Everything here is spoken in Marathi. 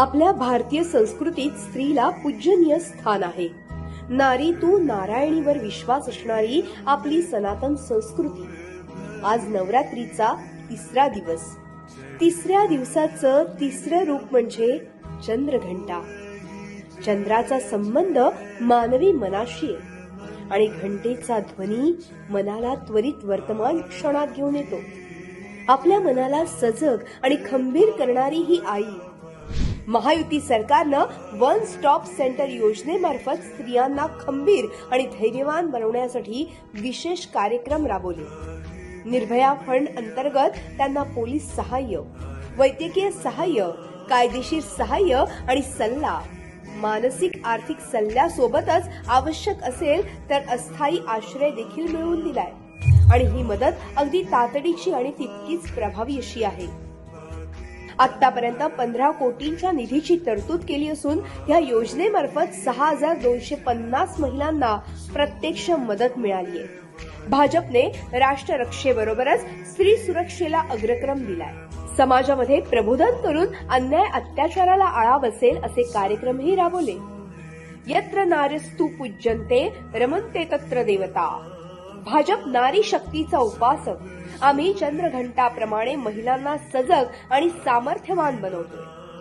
आपल्या भारतीय संस्कृतीत स्त्रीला पूजनीय स्थान आहे. नारी तू नारायणीवर विश्वास असणारी आपली सनातन संस्कृती. आज नवरात्रीचा तिसरा दिवस. तिसऱ्या दिवसाचं तिसरं रूप म्हणजे चंद्रघंटा. चंद्राचा संबंध मानवी मनाशी आहे. आणि घंटेचा ध्वनी मनाला त्वरित वर्तमान क्षणात घेऊन येतो. आपल्या मनाला सजग आणि खंबीर करणारी ही आई महायुती सरकारनं वन स्टॉप सेंटर योजनेमार्फत स्त्रियांना खंबीर आणि धैर्यवान बनवण्यासाठी विशेष कार्यक्रम राबवले. निर्भया फंड अंतर्गत त्यांना पोलीस सहाय्य वैद्यकीय सहाय्य कायदेशीर सहाय्य आणि सल्ला. मानसिक आर्थिक सल्ल्यासोबतच आवश्यक असेल तर अस्थायी आश्रय देखील मिळवून दिलाय. आणि ही मदत अगदी तातडीची आणि तितकीच प्रभावी अशी आहे. आतापर्यंत पंधरा कोटींच्या निधीची तरतूद केली असून या योजनेमार्फत सहा हजार दोनशे पन्नास महिलांना प्रत्यक्ष मदत मिळाली आहे. भाजपने राष्ट्ररक्षेबरोबरच स्त्री सुरक्षेला अग्रक्रम दिलाय. समाजामध्ये प्रबोधन करून अन्याय अत्याचाराला आळा बसेल असे कार्यक्रमही राबवले. यत्र नार्यस्तु पूज्यन्ते रमन्ते तत्र देवता. भाजप नारी शक्तीचा उपासक. आम्ही चंद्रघंटाप्रमाणे महिलांना सजग आणि सामर्थ्यवान बनवतोय